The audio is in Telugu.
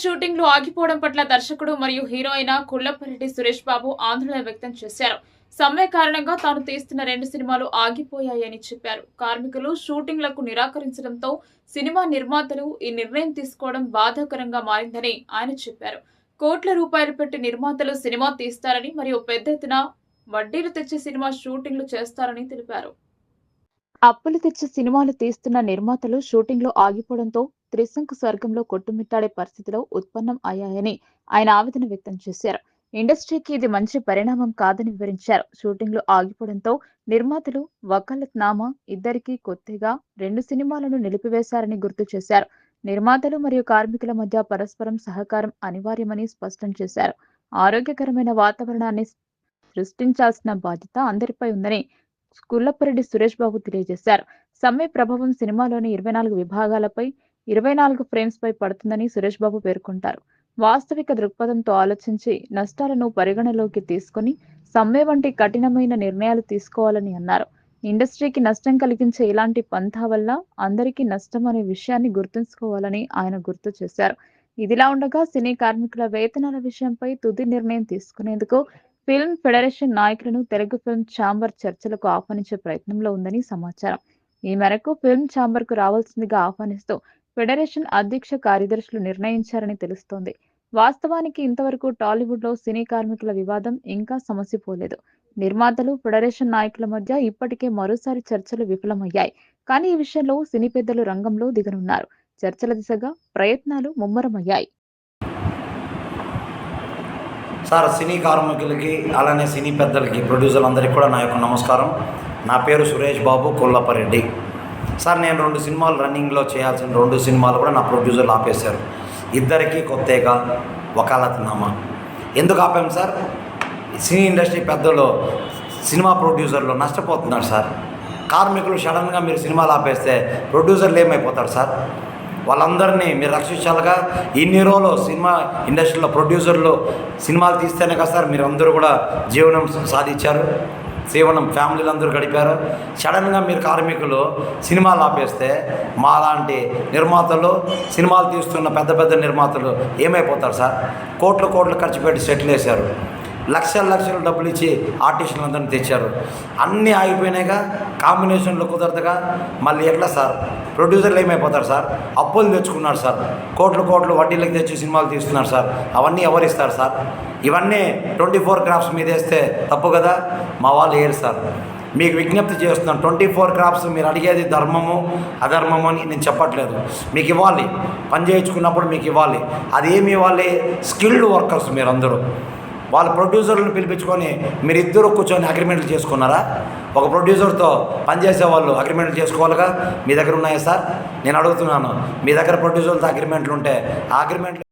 సినిమా షూటింగ్లు ఆగిపోవడం పట్ల దర్శకుడు మరియు హీరో అయిన కుళ్ళపరెడ్డి సురేష్ బాబు ఆందోళన వ్యక్తం చేశారు. సమ్మె కారణంగా తాను తీస్తున్న రెండు సినిమాలు ఆగిపోయాయని చెప్పారు. కార్మికులు షూటింగ్లకు నిరాకరించడంతో సినిమా నిర్మాతలు ఈ నిర్ణయం తీసుకోవడం బాధాకరంగా మారిందని ఆయన చెప్పారు. కోట్ల రూపాయలు పెట్టి నిర్మాతలు సినిమా తీస్తారని మరియు పెద్ద ఎత్తున వడ్డీలు తెచ్చి సినిమా షూటింగ్లు చేస్తారని తెలిపారు. అప్పులు తెచ్చి సినిమాలు తీస్తున్న నిర్మాతలు షూటింగ్లు ఆగిపోవడంతో త్రిశంకు స్వర్గంలో కొట్టుమిట్టాడే పరిస్థితిలో ఉత్పన్నం అయ్యాయని ఆయన ఆవేదన వ్యక్తం చేశారు. ఇండస్ట్రీకి ఇది మంచి పరిణామం కాదని వివరించారు. షూటింగ్లు ఆగిపోవడంతో నిర్మాతలు వకలత్నామా ఇద్దరికీ కొత్తగా రెండు సినిమాలను నిలిపివేశారని గుర్తు చేశారు. నిర్మాతలు మరియు కార్మికుల మధ్య పరస్పరం సహకారం అనివార్యమని స్పష్టం చేశారు. ఆరోగ్యకరమైన వాతావరణాన్ని సృష్టించాల్సిన బాధ్యత అందరిపై ఉందని కుల్లపరెడ్డి సురేష్ బాబు తెలియజేశారు. సమ్మె ప్రభావం సినిమాలోని ఇరవై నాలుగు విభాగాలపై ఇరవై నాలుగు ఫ్రేమ్స్ పై పడుతుందని సురేష్ బాబు పేర్కొంటారు. వాస్తవిక దృక్పథంతో ఆలోచించి నష్టాలను పరిగణలోకి తీసుకొని సమ్మె వంటి కఠినమైన నిర్ణయాలు తీసుకోవాలని అన్నారు. ఇండస్ట్రీకి నష్టం కలిగించే ఇలాంటి పంథా వల్ల అందరికీ నష్టం అనే విషయాన్ని గుర్తుంచుకోవాలని ఆయన గుర్తు చేశారు. ఇదిలా ఉండగా సినీ కార్మికుల వేతనాల విషయంపై తుది నిర్ణయం తీసుకునేందుకు ఫిల్మ్ ఫెడరేషన్ నాయకులను తెలుగు ఫిల్మ్ ఛాంబర్ చర్చలకు ఆహ్వానించే ప్రయత్నంలో ఉందని సమాచారం. ఈ మేరకు ఫిల్మ్ ఛాంబర్కు రావాల్సిందిగా ఆహ్వానిస్తూ ఫెడరేషన్ అధ్యక్ష కార్యదర్శులు నిర్ణయించారని తెలుస్తోంది. వాస్తవానికి ఇంతవరకు టాలీవుడ్లో సినీ కార్మికుల వివాదం ఇంకా సమస్య పోలేదు నిర్మాతలు ఫెడరేషన్ నాయకుల మధ్య ఇప్పటికే మరోసారి చర్చలు విఫలమయ్యాయి. కానీ ఈ విషయంలో సినీ పెద్దలు రంగంలో దిగనున్నారు. చర్చల దిశగా ప్రయత్నాలు ముమ్మరమయ్యాయి. సార్ సినీ కార్మికులకి అలానే సినీ పెద్దలకి ప్రొడ్యూసర్లందరికీ కూడా నా యొక్క నమస్కారం. నా పేరు సురేష్ బాబు కొల్లపరెడ్డి. సార్ నేను రెండు సినిమాలు రన్నింగ్లో చేయాల్సిన రెండు సినిమాలు కూడా నా ప్రొడ్యూసర్లు ఆపేశారు. ఇద్దరికి కొత్తగా వకాలత్నామా. ఎందుకు ఆపాం సార్? సినీ ఇండస్ట్రీ పెద్దలు సినిమా ప్రొడ్యూసర్లు నష్టపోతున్నారు సార్. కార్మికులు సడన్గా మీరు సినిమాలు ఆపేస్తే ప్రొడ్యూసర్లు ఏమైపోతారు సార్? వాళ్ళందరినీ మీరు రక్షించాలిగా? ఇన్ని రోజులు సినిమా ఇండస్ట్రీలో ప్రొడ్యూసర్లు సినిమాలు తీస్తేనే కదా సార్ మీరు అందరూ కూడా జీవనం సాధించారు? జీవనం ఫ్యామిలీలు అందరూ గడిపారు. సడన్గా మీరు కార్మికులు సినిమాలు ఆపేస్తే మాలాంటి నిర్మాతలు సినిమాలు తీస్తున్న పెద్ద పెద్ద నిర్మాతలు ఏమైపోతారు సార్? కోట్లు కోట్లు ఖర్చు పెట్టి సెటిల్ వేశారు లక్షల లక్షల డబ్బులు ఇచ్చి ఆర్టిస్టులందరినీ తెచ్చారు. అన్నీ ఆగిపోయినాయిగా కాంబినేషన్లు కుదరదుగా. మళ్ళీ ఎట్లా సార్? ప్రొడ్యూసర్లు ఏమైపోతారు సార్? అప్పులు తెచ్చుకున్నారు సార్. కోట్లు కోట్లు వడ్డీలకు తెచ్చి సినిమాలు తీస్తున్నారు సార్. అవన్నీ ఎవరిస్తారు సార్? ఇవన్నీ ట్వంటీ ఫోర్ క్రాఫ్ట్స్ మీద వేస్తే తప్పు కదా? మా వాళ్ళు ఏరు సార్. మీకు విజ్ఞప్తి చేస్తున్నాను ట్వంటీ ఫోర్ క్రాప్స్ మీరు అడిగేది ధర్మము అధర్మము అని నేను చెప్పట్లేదు. మీకు ఇవ్వాలి. పని చేయించుకున్నప్పుడు మీకు ఇవ్వాలి. అది ఏమి ఇవ్వాలి? స్కిల్డ్ వర్కర్స్ మీరందరూ. వాళ్ళ ప్రొడ్యూసర్లను పిలిపించుకొని మీరు ఇద్దరు కూర్చొని అగ్రిమెంట్లు చేసుకున్నారా? ఒక ప్రొడ్యూసర్తో పనిచేసే వాళ్ళు అగ్రిమెంట్లు చేసుకోవాలిగా? మీ దగ్గర ఉన్నాయా సార్? నేను అడుగుతున్నాను. మీ దగ్గర ప్రొడ్యూసర్లతో అగ్రిమెంట్లు ఉంటే ఆ అగ్రిమెంట్లు